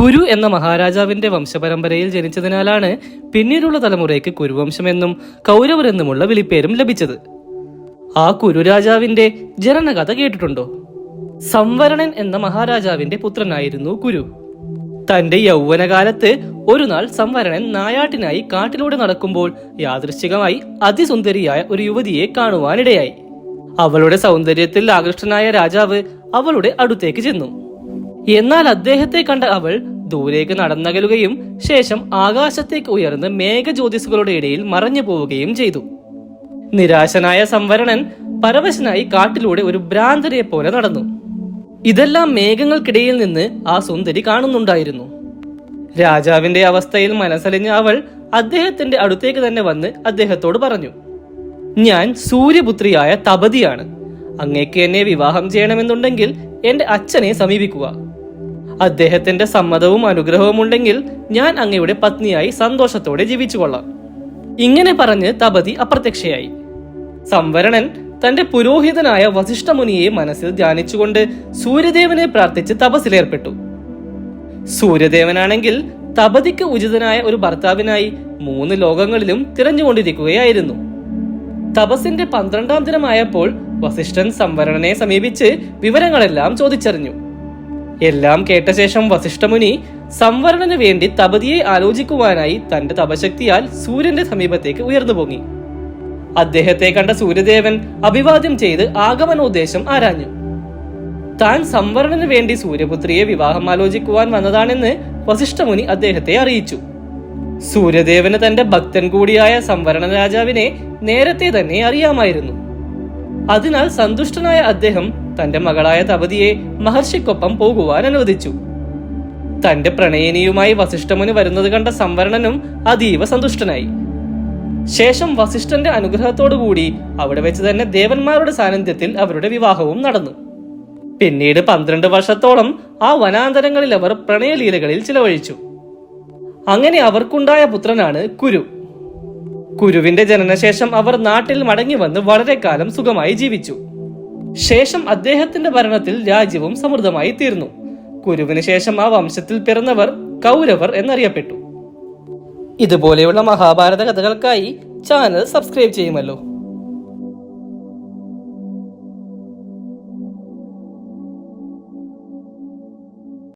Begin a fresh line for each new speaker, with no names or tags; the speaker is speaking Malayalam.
കുരു എന്ന മഹാരാജാവിന്റെ വംശപരമ്പരയിൽ ജനിച്ചതിനാലാണ് പിന്നീടുള്ള തലമുറയ്ക്ക് കൗരവർ എന്നുമുള്ള വിളിപ്പേരും ലഭിച്ചത്. ആ കുരു രാജാവിന്റെ ജനനകഥ കേട്ടിട്ടുണ്ടോ? സംവരണൻ എന്ന മഹാരാജാവിന്റെ പുത്രനായിരുന്നു കുരു തന്റെ യൗവനകാലത്ത് ഒരു നാൾ സംവരണൻ നായാട്ടിനായി കാട്ടിലൂടെ നടക്കുമ്പോൾ യാദൃശ്ചികമായി അതിസുന്ദരിയായ ഒരു യുവതിയെ കാണുവാനിടയായി. അവളുടെ സൗന്ദര്യത്തിൽ ആകൃഷ്ടനായ രാജാവ് അവളുടെ അടുത്തേക്ക് ചെന്നു. എന്നാൽ അദ്ദേഹത്തെ കണ്ട അവൾ ദൂരേക്ക് നടന്നകലുകയും ശേഷം ആകാശത്തേക്ക് ഉയർന്ന് മേഘജ്യോതിസുകളുടെ ഇടയിൽ മറഞ്ഞു പോവുകയും ചെയ്തു. നിരാശനായ സംവരണൻ പരവശനായി കാട്ടിലൂടെ ഒരു ഭ്രാന്തരെ പോലെ നടന്നു. ഇതെല്ലാം മേഘങ്ങൾക്കിടയിൽ നിന്ന് ആ സുന്ദരി കാണുന്നുണ്ടായിരുന്നു. രാജാവിന്റെ അവസ്ഥയിൽ മനസ്സലിഞ്ഞ അവൾ അദ്ദേഹത്തിന്റെ അടുത്തേക്ക് തന്നെ വന്ന് അദ്ദേഹത്തോട് പറഞ്ഞു ഞാൻ സൂര്യപുത്രിയായ തപതിയാണ്. അങ്ങേക്ക് എന്നെ വിവാഹം ചെയ്യണമെന്നുണ്ടെങ്കിൽ എന്റെ അച്ഛനെ സമീപിക്കുക. അദ്ദേഹത്തിന്റെ സമ്മതവും അനുഗ്രഹവും ഉണ്ടെങ്കിൽ ഞാൻ അങ്ങയുടെ പത്നിയായി സന്തോഷത്തോടെ ജീവിച്ചുകൊള്ളാം. ഇങ്ങനെ പറഞ്ഞ് തപതി അപ്രത്യക്ഷയായി. സംവരണൻ തന്റെ പുരോഹിതനായ വസിഷ്ഠമുനിയെ മനസ്സിൽ ധ്യാനിച്ചുകൊണ്ട് സൂര്യദേവനെ പ്രാർത്ഥിച്ച് തപസ്സിലേർപ്പെട്ടു സൂര്യദേവനാണെങ്കിൽ തപതിക്ക് ഉചിതനായ ഒരു ഭർത്താവിനായി മൂന്ന് ലോകങ്ങളിലും തിരഞ്ഞുകൊണ്ടിരിക്കുകയായിരുന്നു. തപസിന്റെ പന്ത്രണ്ടാം ദിനമായപ്പോൾ വസിഷ്ഠൻ സംവരണനെ സമീപിച്ച് വിവരങ്ങളെല്ലാം ചോദിച്ചറിഞ്ഞു. എല്ലാം കേട്ട ശേഷം വസിഷ്ഠമുനി സംവരണന് വേണ്ടി തപതിയെ ആലോചിക്കുവാനായി തന്റെ തപശക്തിയാൽ സൂര്യന്റെ സമീപത്തേക്ക് ഉയർന്നു പൊങ്ങി. അദ്ദേഹത്തെ കണ്ട സൂര്യദേവൻ അഭിവാദ്യം ചെയ്ത് ആഗമനോദ്ദേശം ആരാഞ്ഞു. താൻ സംവരണന് വേണ്ടി സൂര്യപുത്രിയെ വിവാഹം ആലോചിക്കുവാൻ വന്നതാണെന്ന് വസിഷ്ഠമുനി അദ്ദേഹത്തെ അറിയിച്ചു. സൂര്യദേവന് തന്റെ ഭക്തൻ കൂടിയായ സംവരണ രാജാവിനെ നേരത്തെ തന്നെ അറിയാമായിരുന്നു. അതിനാൽ സന്തുഷ്ടനായ അദ്ദേഹം തന്റെ മകളായ തപതിയെ മഹർഷിക്കൊപ്പം പോകുവാൻ അനുവദിച്ചു. തന്റെ പ്രണയിനിയുമായി വസിഷ്ഠമുനി വരുന്നത് കണ്ട സംവരണനും അതീവ സന്തുഷ്ടനായി. ശേഷം വസിഷ്ഠന്റെ അനുഗ്രഹത്തോടുകൂടി അവിടെ വെച്ച് തന്നെ ദേവന്മാരുടെ സാന്നിധ്യത്തിൽ അവരുടെ വിവാഹവും നടന്നു. പിന്നീട് പന്ത്രണ്ട് വർഷത്തോളം ആ വനാന്തരങ്ങളിൽ അവർ പ്രണയലീലകളിൽ ചിലവഴിച്ചു. അങ്ങനെ അവർക്കുണ്ടായ പുത്രനാണ് കുരു. കുരുവിന്റെ ജനനശേഷം അവർ നാട്ടിൽ മടങ്ങി വന്ന് വളരെ കാലം സുഖമായി ജീവിച്ചു. ശേഷം അദ്ദേഹത്തിന്റെ ഭരണത്തിൽ രാജ്യവും സമൃദ്ധമായി തീർന്നു. കുരുവിന് ശേഷം ആ വംശത്തിൽ പിറന്നവർ കൗരവർ എന്നറിയപ്പെട്ടു. ഇതുപോലെയുള്ള മഹാഭാരത കഥകൾക്കായി ചാനൽ സബ്സ്ക്രൈബ് ചെയ്യുമല്ലോ.